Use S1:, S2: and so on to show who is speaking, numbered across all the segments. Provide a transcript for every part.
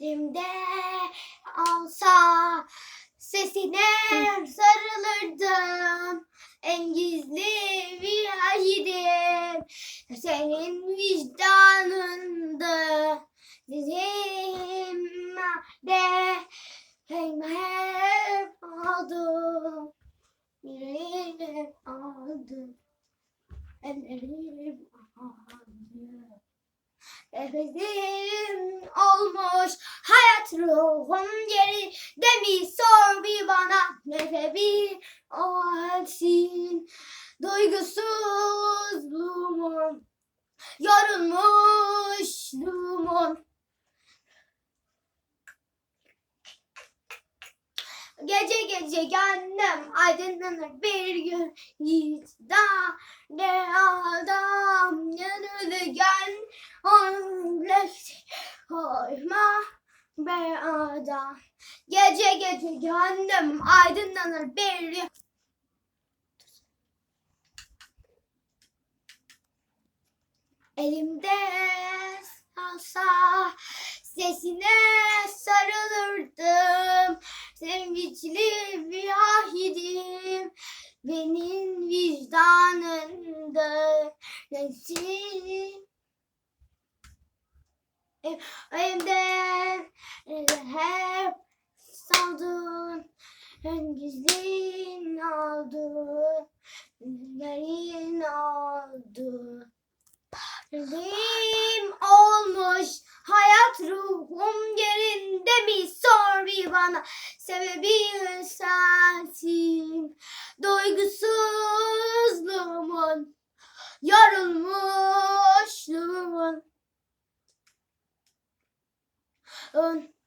S1: elimde alsa sesine sarılırdım. En gizli bir hayidim. Senin vicdanında bizim de hep aldım. Yüreğim aldım. Ellerim aldım. Nefesim olmuş ruhum geri demi sor bir bana ne bir o halsin duygusuzluğumun yorulmuşluğumun Gece gece gönlüm aydınlanır bir gün. Hiç daha ne adam yanılı gel Onlekti koyma be adam Gece gece gönlüm aydınlanır bir Elimde salsa sesine sarılırdım. Sevinçli bir ahidim benim vicdanında resim. Elimde hep saldın, gizlin aldın, yerin aldın. Benim olmuş hayat ruhum yerinde mi? Sor bir bana. Sebebi sensin. Duygusuzluğumun yorulmuşluğumun. Un-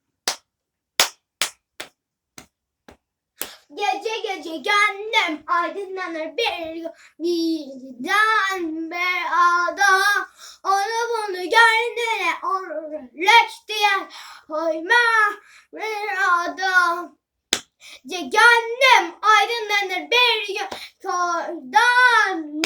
S1: Gece gece gönlüm aydınlanır bir birden be adam Onu bunu gönlüne orlek diye koyma bir adam Ce gönlüm aydınlanır bir gün Kordan